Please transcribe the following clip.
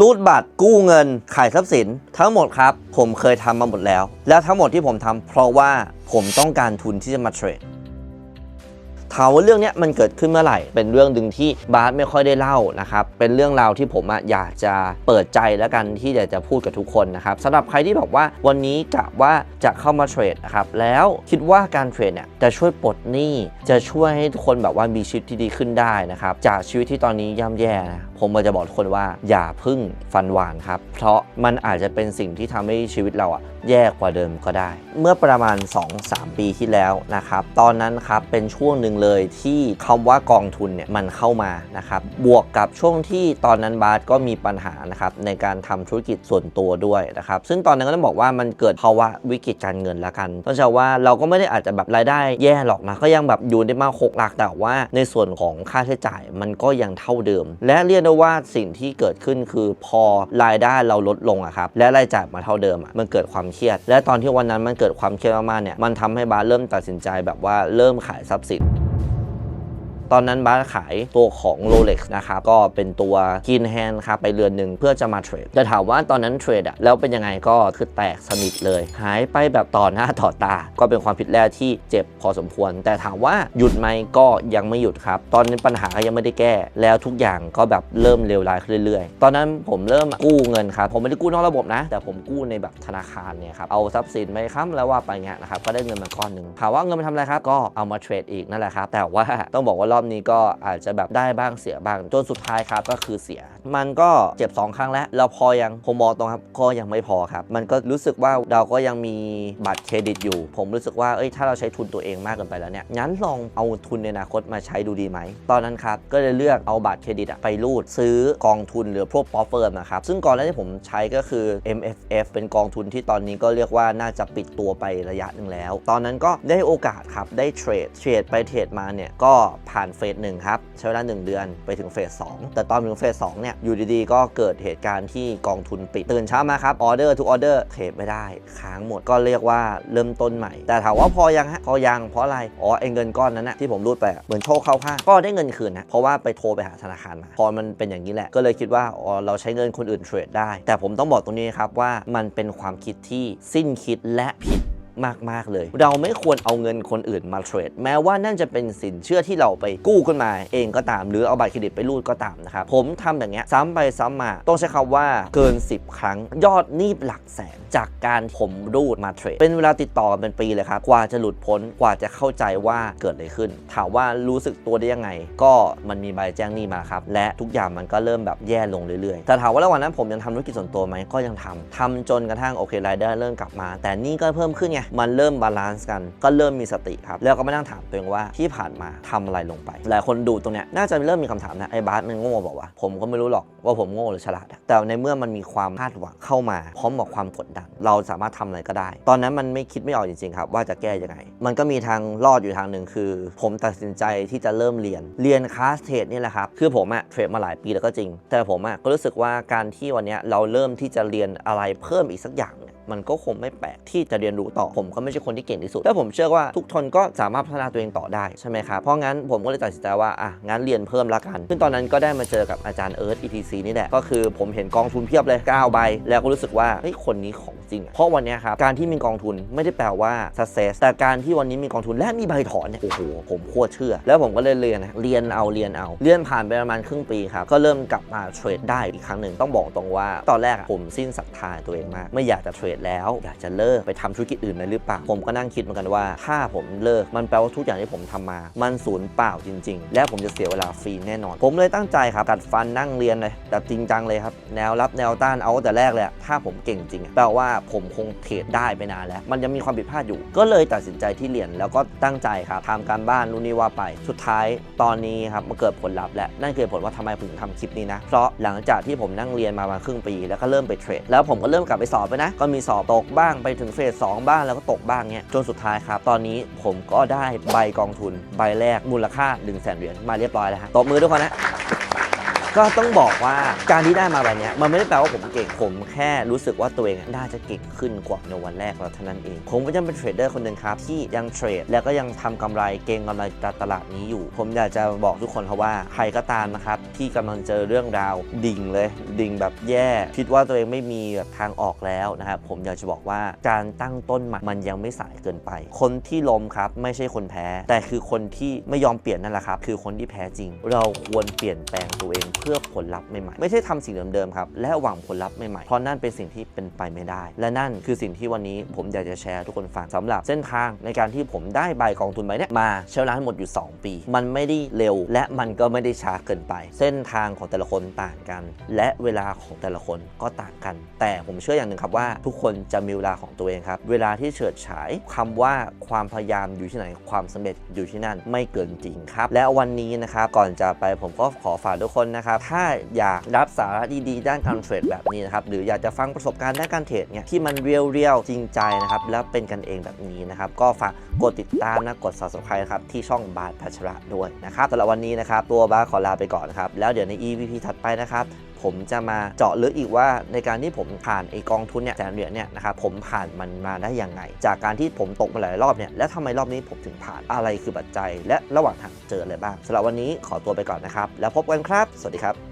รูดบัตรกู้เงิน ขายทรัพย์สิน ทั้งหมดครับ ผมเคยทำมาหมดแล้ว แล้วทั้งหมดที่ผมทำเพราะว่าผมต้องการทุนที่จะมาเทรด ถามว่าเรื่องนี้มันเกิดขึ้นเมื่อไหร่ เป็นเรื่องดึงที่บาสไม่ค่อยได้เล่านะครับ เป็นเรื่องราวที่ผมอะอยากจะเปิดใจแล้วกันที่อยากจะพูดกับทุกคนนะครับสำหรับใครที่บอกว่าวันนี้กะว่าจะเข้ามาเทรดนะครับ แล้วคิดว่าการเทรดเนี่ยจะช่วยปลดหนี้ จะช่วยให้ทุกคนแบบว่ามีชีวิตที่ดีขึ้นได้นะครับ จากชีวิตที่ตอนนี้ย่ำแย่นะ ผมมาจะบอกทุกคนว่าอย่าพึ่งฟันหวานครับ เพราะมันอาจจะเป็นสิ่งที่ทำให้ชีวิตเราอะแย่กว่าเดิมก็ได้ เมื่อประมาณ 2-3 ปีที่แล้วนะครับ ตอนนั้นครับเป็นช่วงหนึ่งเลยที่คำว่ากองทุนเนี่ยมันเข้ามานะครับ บวกกับช่วงที่ตอนนั้นบาสก็มีปัญหานะครับในการทำธุรกิจส่วนตัวด้วยนะครับ ซึ่งตอนนั้นก็ต้องบอกว่ามันเกิดภาวะวิกฤตการเงินละกันต้องใช้ว่าเราก็ไม่ได้อาจจะแบบรายได้แย่หรอกนะก็ยังแบบอยู่ได้มาหกหลักแต่ว่า ในส่วนของค่าใช้จ่ายมันก็ยังเท่าเดิม และเรียกได้ว่าสิ่งที่เกิดขึ้นคือพอรายได้เราลดลงอะครับและรายจ่ายมาเท่าเดิมอะมันเกิดความเครียด และตอนที่วันนั้นมันเกิดความเครียดมากๆเนี่ยมันทำให้บาสเริ่มตัดสินใจแบบว่าเริ่มขายทรัพย์สิน ตอนนั้นบาสขายตัวของ Rolex นะครับก็เป็นตัว Green Hand ครับไปเรือนหนึ่งเพื่อจะมาเทรดจะถามว่าตอนนั้นเทรดอะแล้วเป็นยังไงก็คือแตกสนิทเลย หายไปแบบต่อหน้าต่อตา ก็เป็นความผิดแรกที่เจ็บพอสมควร แต่ถามว่าหยุดไหมก็ยังไม่หยุดครับ ตอนนี้ปัญหาก็ยังไม่ได้แก้ แล้วทุกอย่างก็แบบเริ่มเลวร้ายขึ้นเรื่อยๆ ตอนนั้นผมเริ่มกู้เงินครับผมไม่ได้กู้นอกระบบนะ แต่ผมกู้ในแบบธนาคารเนี่ยครับเอาทรัพย์สินไปค้ำแล้วว่าไปเงี้ยนะครับก็ได้เงินมาก้อนหนึ่งถามว่าเงินไปทำอะไรครับก็เอามาเทรดอีกนั่นแหละครับแต่ว่าต้องบอกว่ารอบนี้ก็อาจจะแบบได้บ้างเสียบ้างจนสุดท้ายครับก็คือเสีย มันก็เจ็บ 2 ครั้งแล้ว เราพอยังผมมองตรงครับก็ยังไม่พอครับ มันก็รู้สึกว่าเราก็ยังมีบัตรเครดิตอยู่ ผมรู้สึกว่าเอ้ยถ้าเราใช้ทุนตัวเองมากเกินไปแล้วเนี่ยงั้นลองเอาทุนในอนาคตมาใช้ดูดีไหมตอนนั้นครับก็เลยเลือกเอาบัตรเครดิตอะไปรูดซื้อกองทุนหรือพวกปอเฟิร์มนะครับซึ่งก่อนหน้าที่ผมใช้ก็คือ MFF เป็นกองทุนที่ตอนนี้ก็เรียกว่าน่าจะปิดตัวไประยะหนึ่งแล้ว ตอนนั้นก็ได้โอกาสครับได้เทรดเทรดไปเทรดมาเนี่ยก็ผ่านเฟสหนึ่งครับใช้เวลา 1 เดือนไปถึงเฟสสองแต่ตอนถึงเฟสสองเนี่ยอยู่ดีๆ ก็เกิดเหตุการณ์ที่กองทุนปิดตื่นเช้ามาครับออเดอร์ทุกออเดอร์เทรดไม่ได้ค้างหมดก็เรียกว่าเริ่มต้นใหม่ แต่ถามว่าพอยังฮะพอยังเพราะอะไรอ๋อไอ้เงินก้อนนั้นนะที่ผมรูดไปเหมือนโชคเข้าข้างก็ได้เงินคืนนะเพราะว่าไปโทรไปหาธนาคารมาพอมันเป็นอย่างนี้แหละก็เลยคิดว่าอ๋อเราใช้เงินคนอื่นเทรดได้ แต่ผมต้องบอกตรงนี้ครับว่ามันเป็นความคิดที่สิ้นคิดและผิด มาก ๆ เลย เราไม่ควรเอาเงินคนอื่นมาเทรด แม้ว่านั่นจะเป็นสินเชื่อที่เราไปกู้ขึ้นมาเองก็ตาม หรือเอาบัตรเครดิตไปรูดก็ตามนะครับ ผมทำอย่างเงี้ยซ้ำไปซ้ำมา ต้องใช้คำว่าเกิน 10 ครั้ง ยอดนี้หลักแสน จากการผมรูดมาเทรด เป็นเวลาติดต่อกันเป็นปีเลยครับ กว่าจะหลุดพ้น กว่าจะเข้าใจว่าเกิดอะไรขึ้น ถามว่ารู้สึกตัวได้ยังไง ก็มันมีใบแจ้งหนี้มาครับ และทุกอย่างมันก็เริ่มแบบแย่ลงเรื่อยๆ แต่ถามว่าระหว่างนั้นผมยังทำธุรกิจส่วนตัวไหมก็ยังทำทำจนกระทั่งโอเครายได้เริ่มกลับมา แต่นี่ก็เพิ่มขึ้นไงมันเริ่มบาลานซ์กัน ก็เริ่มมีสติครับ แล้วก็มานั่งถามตัวเองว่าที่ผ่านมาทำอะไรลงไป หลายคนดูตรงเนี้ยน่าจะเริ่มมีคำถามนะไอ้บาสมันโง่บอกว่า ผมก็ไม่รู้หรอกว่าผมโง่หรือฉลาด แต่ในเมื่อมันมีความคาดหวังเข้ามา พร้อมกับความกดดัน เราสามารถทำอะไรก็ได้ ตอนนั้นมันไม่คิดไม่ออกจริงๆครับ ว่าจะแก้ยังไง มันก็มีทางรอดอยู่ทางหนึ่งคือ ผมตัดสินใจที่จะเริ่มเรียน เรียนคลาสเทรดนี่แหละครับคือผมอะเทรดมาหลายปีแล้วก็จริง แต่ผมอะก็รู้สึกว่าการที่วันเนี้ยเราเริ่มที่จะเรียนอะไรเพิ่มอีกสักอย่างเนี่ย มันก็คงไม่แปลกที่จะเรียนรู้ต่อผมก็ไม่ใช่คนที่เก่งที่สุดแต่ผมเชื่อว่าทุกคนก็สามารถพัฒนาตัวเองต่อได้ใช่ไหมครับเพราะงั้นผมก็เลยตัดสินใจว่าอะงั้นเรียนเพิ่มละกัน ซึ่งตอนนั้นก็ได้มาเจอกับอาจารย์เอิร์ธ ETC นี่แหละก็คือผมเห็นกองทุนเพียบเลย9ใบแล้วก็รู้สึกว่าเฮ้ยคนนี้ของ จริง เพราะวันนี้ครับ การที่มีกองทุนไม่ได้แปลว่า success แต่การที่วันนี้มีกองทุนและมีใบถอนเนี่ยโอ้โหผมโคตรเชื่อ แล้วผมก็เลยเรียนนะเรียนเอาเรียนเอาเรียนผ่านไปประมาณครึ่งปีครับก็เริ่มกลับมาเทรดได้อีกครั้งหนึ่งต้องบอกตรงว่า ตอนแรกผมสิ้นศรัทธาตัวเองมาก ไม่อยากจะเทรดแล้วอยากจะเลิกไปทำธุรกิจอื่นเลยหรือเปล่าผมก็นั่งคิดเหมือนกันว่า ถ้าผมเลิกมันแปลว่าทุกอย่างที่ผมทำมา มันสูญเปล่าจริง ๆ และผมจะเสียเวลาฟรีแน่นอน ผมเลยตั้งใจครับกัดฟันนั่งเรียนเลยแบบจริงจังเลยครับแนวรับแนวต้านเอาแต่แรกเลยถ้าผมเก่งจริงแปลว่าผมคงเทรดได้ไปนานแล้ว มันยังมีความผิดพลาดอยู่ ก็เลยตัดสินใจที่เรียนแล้วก็ตั้งใจครับทำการบ้านนู่นนี่ว่าไป สุดท้ายตอนนี้ครับมันเกิดผลลัพธ์และนั่นคือผลว่าทำไมผมถึงทำคลิปนี้นะ เพราะหลังจากที่ผมนั่งเรียนมาประมาณครึ่งปี แล้วก็เริ่มไปเทรดแล้วผมก็เริ่มกลับไปสอบไปนะ ก็มีสอบตกบ้างไปถึงเฟสสองบ้างแล้วก็ตกบ้างเนี่ยจนสุดท้ายครับตอนนี้ผมก็ได้ใบกองทุนใบแรกมูลค่า1นึ่งแสนเหรียญมาเรียบร้อยแล้วฮะตบมือทุกคนนะ ก็ต้องบอกว่าการที่ได้มาแบบนี้มันไม่ได้แปลว่าผมเก่งผมแค่รู้สึกว่าตัวเองน่าจะเก่งขึ้นกว่าในวันแรกแล้วเท่านั้นเองผมก็ยังเป็นเทรดเดอร์คนหนึ่งครับที่ยังเทรดแล้วก็ยังทำกำไรเก็งกำไรตลาดนี้อยู่ ผมอยากจะบอกทุกคนครับว่าใครก็ตามนะครับที่กำลังเจอเรื่องราวดิ่งเลยดิ่งแบบแย่ คิดว่าตัวเองไม่มีแบบทางออกแล้วนะครับผมอยากจะบอกว่าการตั้งต้นใหม่มันยังไม่สายเกินไป คนที่ล้มครับไม่ใช่คนแพ้ แต่คือคนที่ไม่ยอมเปลี่ยนนั่นแหละครับคือคนที่แพ้จริง เราควรเปลี่ยนแปลงตัวเองเพื่อื่อผลลัพธ์ใหม่ๆ ไม่ใช่ทำสิ่งเดิมๆครับ และหวังผลลัพธ์ใหม่ๆ เพราะนั่นเป็นสิ่งที่เป็นไปไม่ได้ และนั่นคือสิ่งที่วันนี้ผมอยากจะแชร์ทุกคนฟังสำหรับเส้นทางในการที่ผมได้ใบกองทุนใบเนี้ยมาใช้เวลาทั้งหมดอยู่ 2 ปี มันไม่ได้เร็ว และมันก็ไม่ได้ช้าเกินไป เส้นทางของแต่ละคนต่างกัน และเวลาของแต่ละคนก็ต่างกัน แต่ผมเชื่ออย่างหนึ่งครับว่า ทุกคนจะมีเวลาของตัวเองครับ เวลาที่เฉิดฉายคำว่าความพยายามอยู่ที่ไหนความสำเร็จอยู่ที่นั่นไม่เกินจริงครับ และวันนี้นะครับก่อนจะไปผมก็ขอฝากทุกคนนะครับถ้าอยากรับสาระดีๆ ด้านการเทรดแบบนี้นะครับ หรืออยากจะฟังประสบการณ์ด้านการเทรดเนี่ยที่มันเรียวๆ จริงใจนะครับ แล้วเป็นกันเองแบบนี้นะครับ ก็ฝากกดติดตามนะ กด subscribe นะครับที่ช่องบาทพัชระด้วยนะครับสำหรับวันนี้นะครับ ตัวบาขอลาไปก่อนนะครับ แล้วเดี๋ยวใน EP ถัดไปนะครับ ผมจะมาเจาะลึกอีกว่าในการที่ผมผ่านไอกองทุนเนี่ยแสนเหรียญเนี่ยนะครับผมผ่านมันมาได้ยังไง จากการที่ผมตกมาหลายรอบเนี่ยแล้วทำไมรอบนี้ผมถึงผ่านอะไรคือปัจจัย และระหว่างทางเจออะไรบ้างสำหรับวันนี้ขอตัวไปก่อนนะครับ แล้วพบกันครับ สวัสดีครับ